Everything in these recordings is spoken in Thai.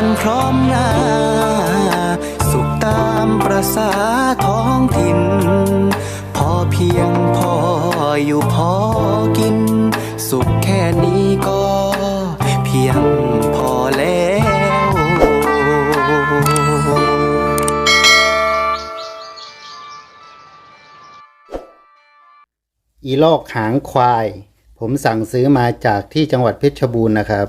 กันพร้อมหน้า สุขตามประษาท้องถิ่น พอเพียงพออยู่พอกิน สุขแค่นี้ก็เพียงพอแล้วอีลอกหางควาย ผมสั่งซื้อมาจากที่จังหวัดเพชรบูรณ์นะครับ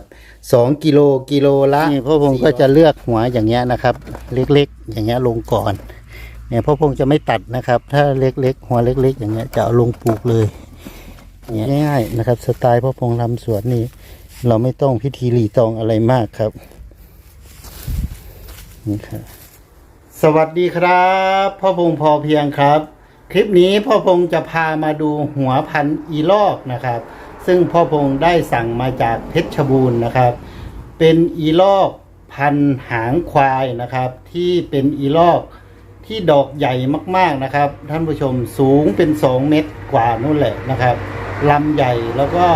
สองกิโลกิโลละนี่พ่อพงก็จะเลือกหัวอย่างเงี้ยนะครับ เล็กๆ อย่างเงี้ยลงก่อน เนี่ยพ่อพงจะไม่ตัดนะครับ ถ้าเล็กๆ หัวเล็ก ๆ อย่างเงี้ยจะเอาลงปลูกเลยเนี่ยง่ายๆนะครับ สไตล์พ่อพงทำสวนนี่เราไม่ต้องพิธีรีตองอะไรมากครับนี่ครับสวัสดีครับ พ่อพงพอเพียงครับ คลิปนี้พ่อพงจะพามาดูหัวพันอีลอกนะครับ ซึ่งพ่อพงได้สั่งมาจากเพชรบูรณ์นะครับ เป็นอีลอกพันหางควายนะครับ ที่เป็นอีลอกที่ดอกใหญ่มากๆนะครับ ท่านผู้ชมสูงเป็น 2 เมตรกว่านู่นแหละนะครับลำใหญ่แล้วก็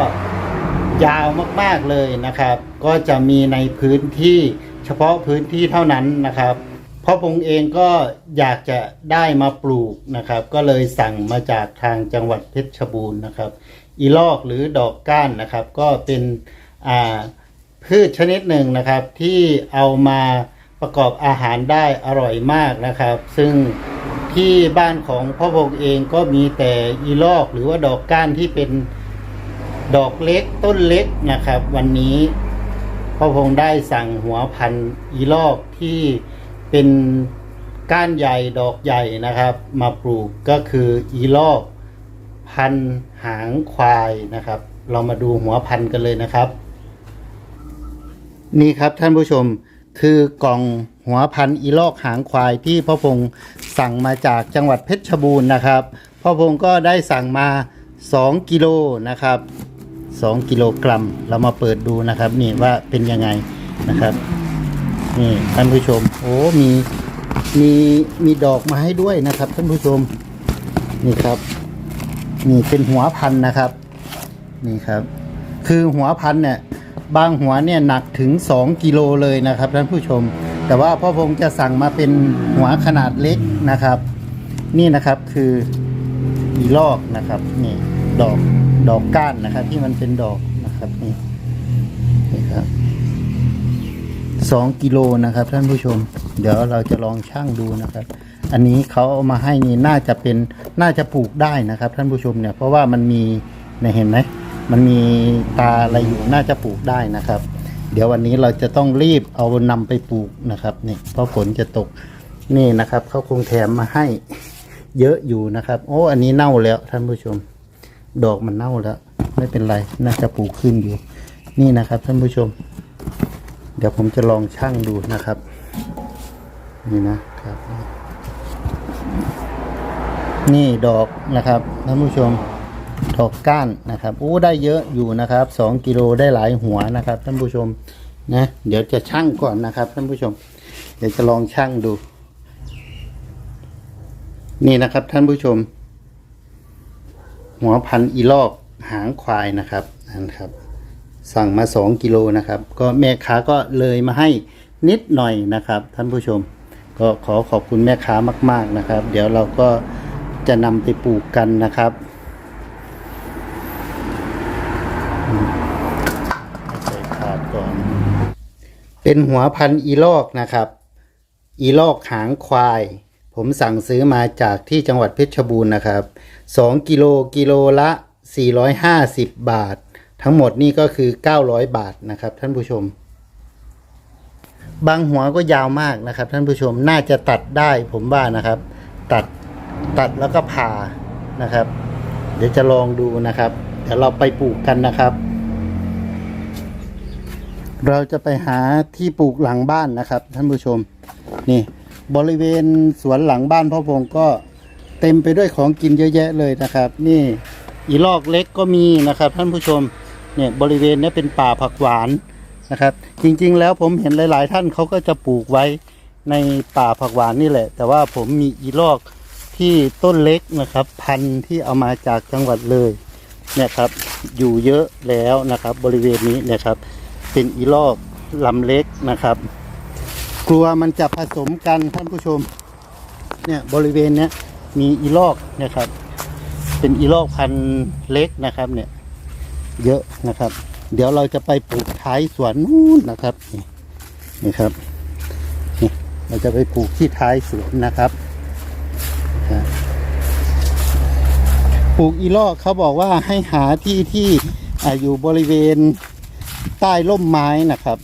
ยาวมากๆเลยนะครับ ก็จะมีในพื้นที่เฉพาะพื้นที่เท่านั้นนะครับ พ่อพงเองก็อยากจะได้มาปลูกนะครับ ก็เลยสั่งมาจากทางจังหวัดเพชรบูรณ์นะครับ อีลอกหรือดอกก้านนะครับ ก็เป็นพืชชนิดหนึ่งนะครับ ที่เอามาประกอบอาหารได้อร่อยมากนะครับ ซึ่งที่บ้านของพ่อพงเองก็มีแต่อีลอกหรือว่าดอกก้านที่เป็นดอกเล็กต้นเล็กนะครับ วันนี้พ่อพงได้สั่งหัวพันธุ์อีลอกที่ เป็นก้านใหญ่ดอกใหญ่นะครับ มาปลูกก็คืออีลอกพันหางควายนะครับ เรามาดูหัวพันกันเลยนะครับ นี่ครับท่านผู้ชมคือกล่องหัวพันอีลอกหางควายที่พ่อพงสั่งมาจากจังหวัดเพชรบูรณ์นะครับพ่อพงก็ได้สั่งมา 2 กิโลนะครับ 2 กิโลกรัม เรามาเปิดดูนะครับ นี่ว่าเป็นยังไงนะครับ นี่ท่านผู้ชม โอ้มีมีมีดอกมาให้ด้วยนะครับ ท่านผู้ชม นี่ครับ นี่เป็นหัวพันนะครับ นี่ครับ คือหัวพันเนี่ย บางหัวเนี่ยหนักถึง 2 กิโลเลยนะครับ ท่านผู้ชม แต่ว่าพ่อพงจะสั่งมาเป็นหัวขนาดเล็กนะครับ นี่นะครับคืออีลอกนะครับ นี่ดอกดอกก้านนะครับ ที่มันเป็นดอกนะครับนี่ 2กิโลนะครับท่านผู้ชม เดี๋ยวเราจะลองช่างดูนะครับ อันนี้เขาเอามาให้นี่น่าจะเป็นน่าจะปลูกได้นะครับ ท่านผู้ชมเนี่ยเพราะว่ามันมีนเห็นไหมมันมีตาอะไรอยู่น่าจะปลูกได้นะครับ เดี๋ยววันนี้เราจะต้องรีบเอานำไปปลูกนะครับนี่เพราะฝนจะตกนี่นะครับเขาคงแถมมาให้เยอะอยู่นะครับ โอ้อันนี้เน่าแล้วท่านผู้ชม ดอกมันเน่าแล้ว ไม่เป็นไรน่าจะปลูกขึ้นอยู่ นี่นะครับท่านผู้ชม ดี๋ยวผมจะลองช่างดูนะครับ นี่นะครับ นี่ดอกนะครับท่านผู้ชมดอกก้านนะครับโอ้ได้เยอะอยู่นะครับสองกิโลได้หลายหัวนะครับท่านผู้ชมนะเดี๋ยวจะช่างก่อนนะครับท่านผู้ชม เดี๋ยวจะลองช่างดู นี่นะครับท่านผู้ชม หัวพันอีลอกหางควายนะครับนะครับ สั่งมาสองกิโลนะครับ ก็แม่ค้าก็เลยมาให้นิดหน่อยนะครับ ท่านผู้ชม ก็ขอขอบคุณแม่ค้ามาก ๆนะครับ เดี๋ยวเราก็จะนำไปปลูกกันนะครับใส่ขาดก่อน เป็นหัวพันอีลอกนะครับ อีลอกหางควาย ผมสั่งซื้อมาจากที่จังหวัดเพชรบูรณ์นะครับ 2 กิโลกิโลละ 450 บาท ทั้งหมดนี่ก็คือ 900 บาทนะครับ ท่านผู้ชม บางหัวก็ยาวมากนะครับ ท่านผู้ชมน่าจะตัดได้ผมว่านะครับ ตัดตัดแล้วก็ผ่านะครับ เดี๋ยวจะลองดูนะครับ เดี๋ยวเราไปปลูกกันนะครับ เราจะไปหาที่ปลูกหลังบ้านนะครับ ท่านผู้ชม นี่ บริเวณสวนหลังบ้านพ่อพงก็เต็มไปด้วยของกินเยอะแยะเลยนะครับ นี่อีลอกเล็กก็มีนะครับ ท่านผู้ชม เนี่ยบริเวณนี้เป็นป่าผักหวานนะครับ จริงๆแล้วผมเห็นหลาย ๆ ท่านเขาก็จะปลูกไว้ในป่าผักหวานนี่แหละ แต่ว่าผมมีอีลอกที่ต้นเล็กนะครับ พันธุ์ที่เอามาจากจังหวัดเลยเนี่ยครับอยู่เยอะแล้วนะครับ บริเวณนี้เนี่ยครับ เป็นอีลอกลำเล็กนะครับ กลัวมันจะผสมกันท่านผู้ชมเนี่ยบริเวณเนี้ยมีอีลอกนะครับ เป็นอีลอกพันธุ์เล็กนะครับเนี่ย เยอะนะครับ เดี๋ยวเราจะไปปลูกท้ายสวนนู้นนะครับนี่นี่ครับนี่เราจะไปปลูกที่ท้ายสวนนะครับปลูกอีลอกเขาบอกว่าให้หาที่ที่ออยู่บริเวณใต้ร่มไม้นะครับ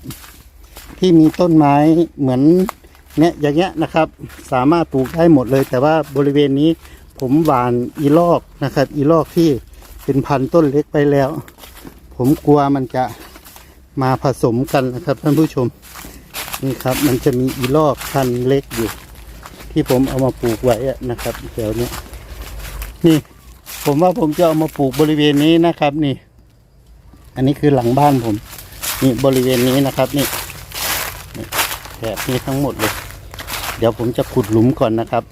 ที่มีต้นไม้เหมือนเนี่ยอย่างเงี้ยนะครับ สามารถปลูกได้หมดเลย แต่ว่าบริเวณนี้ผมหวานอีลอกนะครับ อีลอกที่เป็นพันต้นเล็กไปแล้ว ผมกลัวมันจะมาผสมกันนะครับท่านผู้ชมนี่ครับ มันจะมีอีลอกพันเล็กอยู่ ที่ผมเอามาปลูกไว้นะครับแถวนี้นี่ ผมว่าผมจะเอามาปลูกบริเวณนี้นะครับ นี่ อันนี้คือหลังบ้านผมนี่บริเวณนี้นะครับนี่แบบนี้ทั้งหมดเลย เดี๋ยวผมจะขุดหลุมก่อนนะครับ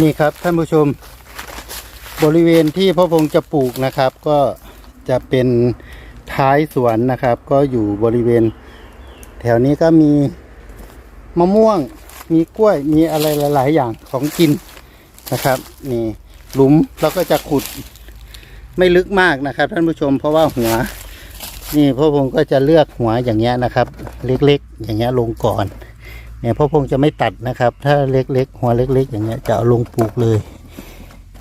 นี่ครับท่านผู้ชมบริเวณที่พ่อพงจะปลูกนะครับ ก็จะเป็นท้ายสวนนะครับ ก็อยู่บริเวณ แถวนี้ก็มีมะม่วงมีกล้วยมีอะไรหลาย ๆ อย่างของกินนะครับนี่หลุมเราก็จะขุดไม่ลึกมากนะครับ ท่านผู้ชมเพราะว่าหัว นี่พ่อพงก็จะเลือกหัวอย่างเงี้ยนะครับ เล็ก ๆ อย่างเงี้ยลงก่อน เนี่ยพ่อพงจะไม่ตัดนะครับ ถ้าเล็กๆหัวเล็ก ๆ อย่างเงี้ยจะเอาลงปลูกเลย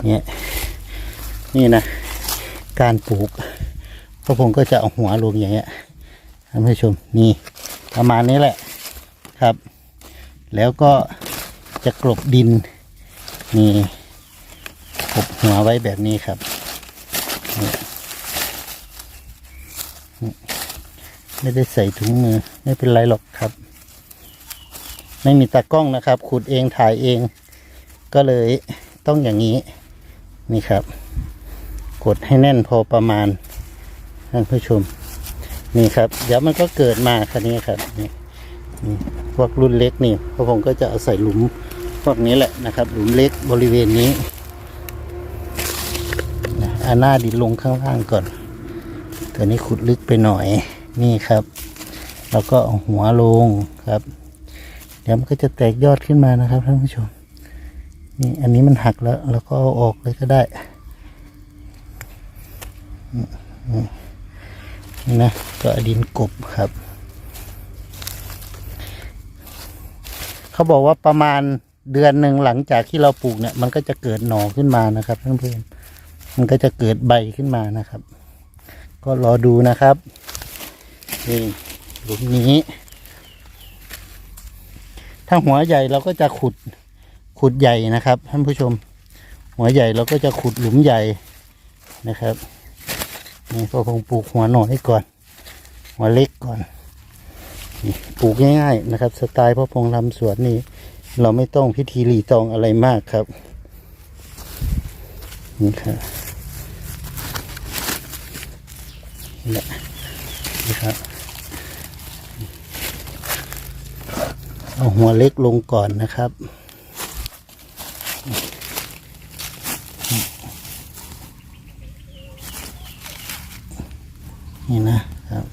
เนี่ยนี่นะ การปลูกพ่อพงก็จะเอาหัวลงอย่างเงี้ยท่านผู้ชมนี่ประมาณนี้แหละครับ แล้วก็จะกลบดินนี่กลบหัวไว้แบบนี้ครับไม่ได้ใส่ถุงมือไม่เป็นไรหรอกครับ ไม่มีตากล้องนะครับ ขุดเองถ่ายเอง ก็เลยต้องอย่างนี้นี่ครับ กดให้แน่นพอประมาณท่านผู้ชม นี่ครับ เดี๋ยวมันก็เกิดมาคันนี้ครับนี่นี่พวกรุ่นเล็กนี่พวกผมก็จะเอาใส่หลุมพวกนี้แหละนะครับ หลุมเล็กบริเวณนี้นะเอาหน้าดินลงข้างล่างก่อน ตัวนี้ขุดลึกไปหน่อยนี่ครับ แล้วก็เอาหัวลงครับ เดี๋ยวมันก็จะแตกยอดขึ้นมานะครับท่านผู้ชม นี่อันนี้มันหักแล้วเราก็เอาออกเลยก็ได้นี่นะก็ดินกบครับ เขาบอกว่าประมาณเดือนหนึ่งหลังจากที่เราปลูกเนี่ย มันก็จะเกิดหน่อขึ้นมานะครับท่านเพื่อนมันก็จะเกิดใบขึ้นมานะครับ ก็รอดูนะครับนี่หลุมนี้ ถ้าหัวใหญ่เราก็จะขุดขุดใหญ่นะครับ ท่านผู้ชม หัวใหญ่เราก็จะขุดหลุมใหญ่นะครับนี่ก็คงปลูกหัวหน่อยก่อน หัวเล็กก่อนปลูกง่ายๆนะครับ สไตล์พ่อพงทำสวนนี่เราไม่ต้องพิธีรีตองอะไรมากครับนี่ครับนี่แหละนี่ครับ เอาหัวเล็กลงก่อนนะครับ นี่นะครับ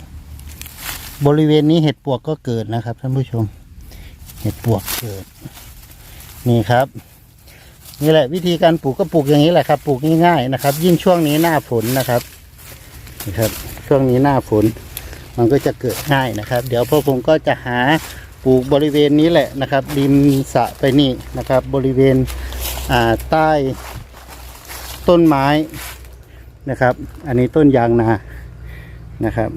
บริเวณนี้เห็ดปวกก็เกิดนะครับท่านผู้ชม เห็ดปวกเกิด นี่ครับ นี่แหละวิธีการปลูกก็ปลูกอย่างนี้แหละครับปลูกง่ายๆนะครับ ยิ่งช่วงนี้หน้าฝนนะครับนะครับ ช่วงนี้หน้าฝนมันก็จะเกิดง่ายนะครับ เดี๋ยวพ่อผมก็จะหา ปลูกบริเวณนี้แหละนะครับริมสระไปนี่นะครับ บริเวณใต้ต้นไม้นะครับ อันนี้ต้นยางนานะครับ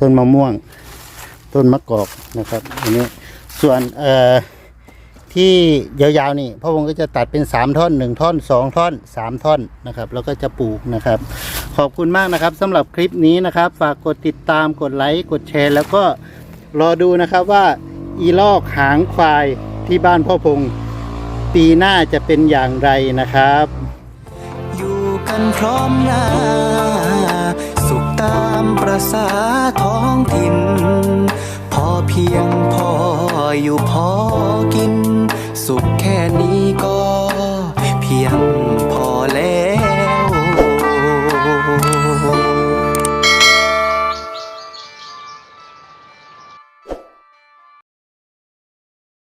ต้นมะม่วง ต้นมะกอกนะครับอันนี้ส่วนเอ่อที่ยาวๆนี่พ่อวงก็จะตัดเป็นสามท่อนหนึ่งท่อนสองท่อนสามท่อนนะครับ แล้วก็จะปลูกนะครับ ขอบคุณมากนะครับสำหรับคลิปนี้นะครับ ฝากกดติดตามกดไลค์กดแชร์ แล้วก็ รอดูนะครับว่าอีลอกหางควายที่บ้านพ่อพงปีหน้าจะเป็นอย่างไรนะครับ อยู่กันพร้อมหน้า สุขตามประสาท้องถิ่น พอเพียงพออยู่พอ